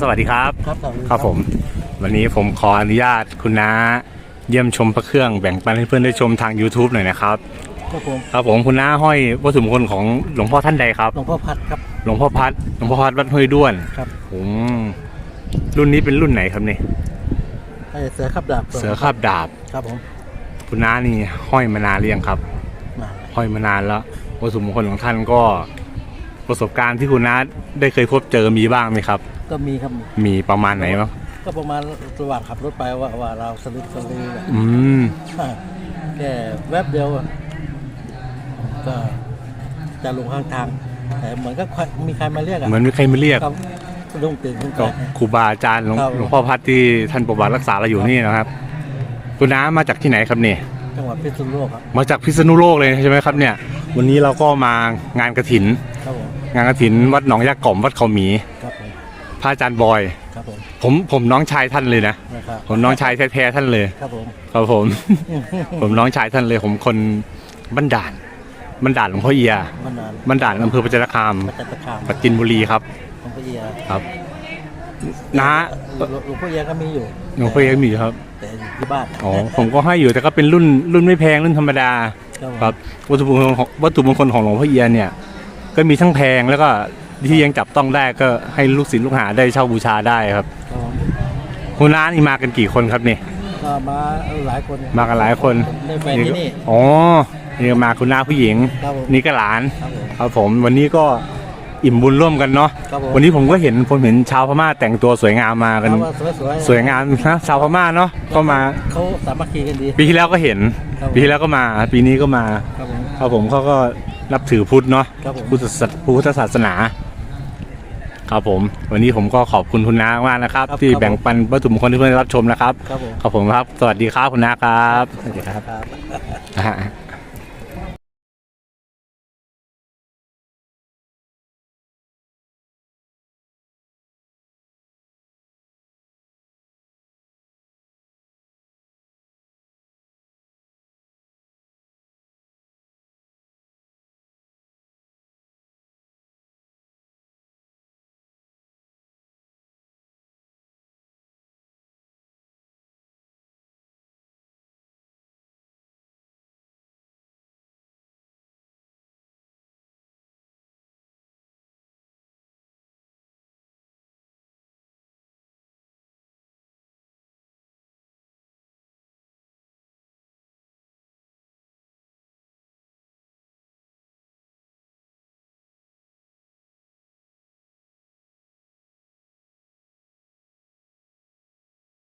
สวัสดีครับ ครับผมครับผม วันนี้ผมขออนุญาตคุณน้าเยี่ยมชมพระเครื่องแบ่งปันให้เพื่อนได้ชมทาง YouTube หน่อยนะครับ ครับผมครับผมคุณน้าห้อยวัตถุมงคลของหลวงพ่อท่านใดครับ หลวงพ่อพัดครับ หลวงพ่อพัดหลวงพ่อพัดวัดห้วยด้วนครับผมรุ่นนี้เป็นรุ่นไหนครับเนี่ยไอ้เสือขับดาบ เสือคาบดาบ ครับผม คุณน้านี่ห้อยมานานหรือยังครับมาห้อยมานานแล้ววัตถุมงคลของท่านก็ ประสบการณ์ที่คุณน้าได้เคยพบเจอมีบ้างไหมครับ ก็มีครับมีมีประมาณไหนมั้งก็ประมาณระหว่างขับรถไปว่าว่าเราสลิดสลืออะอืม แค่แวบเดียวอะก็จะลงข้างทาง แต่เหมือนก็มีใครมาเรียกอะเหมือนมีใครมาเรียก ครับลุงตื่นขึ้นก็ไปครูบาอาจารย์หลวงครับ หลวงพ่อพัดที่ท่านปฏิบัติรักษาเราอยู่นี่นะครับ คุณน้ามาจากที่ไหนครับเนี่ย จังหวัดพิษณุโลกครับมาจากพิษณุโลกเลยใช่ไหมครับเนี่ย วันนี้เราก็มางานกระถิน ครับผมงานกระถินวัดหนองยากล่อมวัดเขาหมี ครับผม พระอาจารย์บอย ครับผมผมผมน้องชายท่านเลยนะ นะครับผมน้องชายแท้ๆท่านเลย ครับผมครับผม ผมน้องชายท่านเลย ผมคนบ้านด่านบ้านด่านหลวงพ่อเอียมานานบ้านด่านอำเภอประจันตคามมาจากตะขามปัจจินบุรีครับหลวงพ่อเอียครับน้าหลวงหลวงพ่อเอียก็มีอยู่หลวงพ่อเอียมีครับแต่อยู่ที่บ้านอ๋อผมก็ให้อยู่แต่ก็เป็นรุ่นรุ่นไม่แพงรุ่นธรรมดา ครับผม ครับวัตถุมงคลของวัตถุมงคลของหลวงพ่อเอียเนี่ย ก็มีทั้งแพงแล้วก็ ที่ยังจับต้องได้ก็ให้ลูกศิษย์ลูกหาได้เช่าบูชาได้ครับครับผมคุณน้านี่มากันกี่คนครับนี่ก็มาหลายคนมากันหลายคนได้แฟนที่นี่อ๋อนี่ก็มาคุณน้าผู้หญิงครับผมนี่ก็หลานครับผมครับผมวันนี้ก็อิ่มบุญร่วมกันเนาะครับผมวันนี้ผมก็เห็นผมเห็นชาวพม่าแต่งตัวสวยงามมากันเขาว่าสวยๆสวยงามนะชาวพม่าเนาะก็มาเขาสามัคคีกันดีปีที่แล้วก็เห็นครับผมปีที่แล้วก็มาปีนี้ก็มาครับผมครับผมเขาก็นับถือพุทธเนาะครับผมพุทธศาสพุทธศาสนา ครับผมวันนี้ผมก็ขอบคุณคุณน้ามากนะครับที่แบ่งปันวัตถุมงคลที่เพื่อนได้รับชมนะครับครับผม ขอบผมครับ สวัสดีครับคุณน้าครับสวัสดีครับครับอ่า